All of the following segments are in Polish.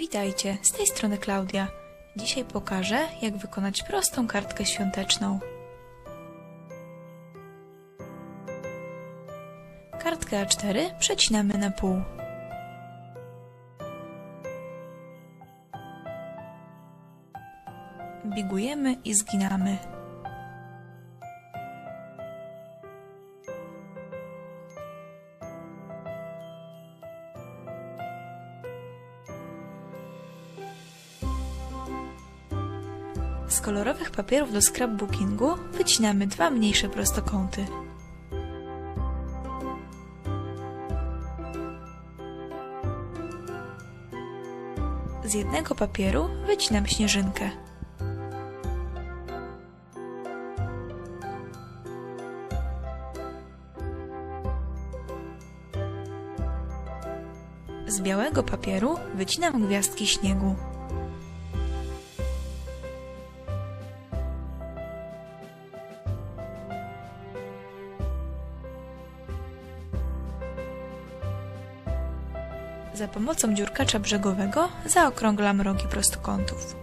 Witajcie, z tej strony Klaudia. Dzisiaj pokażę, jak wykonać prostą kartkę świąteczną. Kartkę A4 przecinamy na pół. Bigujemy i zginamy. Z kolorowych papierów do scrapbookingu wycinamy dwa mniejsze prostokąty. Z jednego papieru wycinam śnieżynkę. Z białego papieru wycinam gwiazdki śniegu. Za pomocą dziurkacza brzegowego zaokrąglam rogi prostokątów.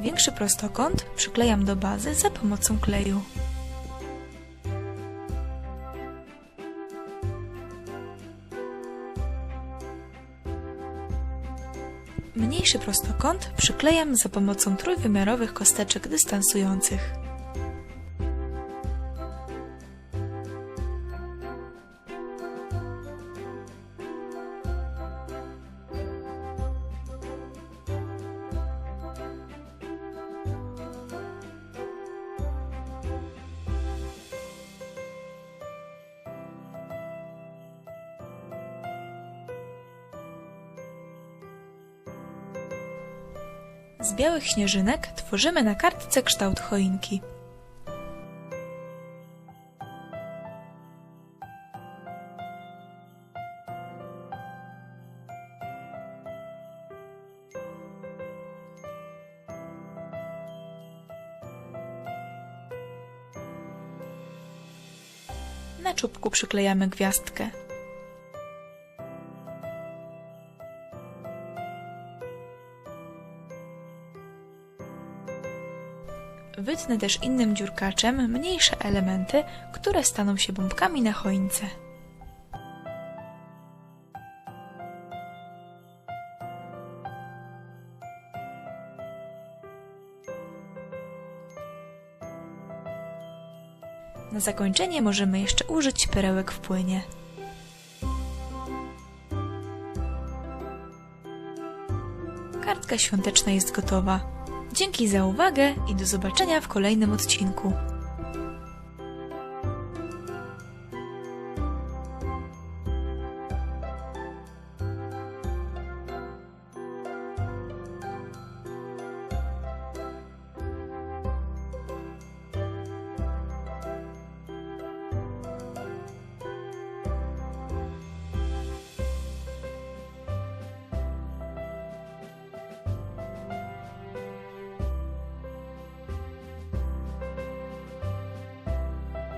Większy prostokąt przyklejam do bazy za pomocą kleju. Mniejszy prostokąt przyklejam za pomocą trójwymiarowych kosteczek dystansujących. Z białych śnieżynek tworzymy na kartce kształt choinki. Na czubku przyklejamy gwiazdkę. Wytnę też innym dziurkaczem mniejsze elementy, które staną się bombkami na choince. Na zakończenie możemy jeszcze użyć perełek w płynie. Kartka świąteczna jest gotowa. Dzięki za uwagę i do zobaczenia w kolejnym odcinku.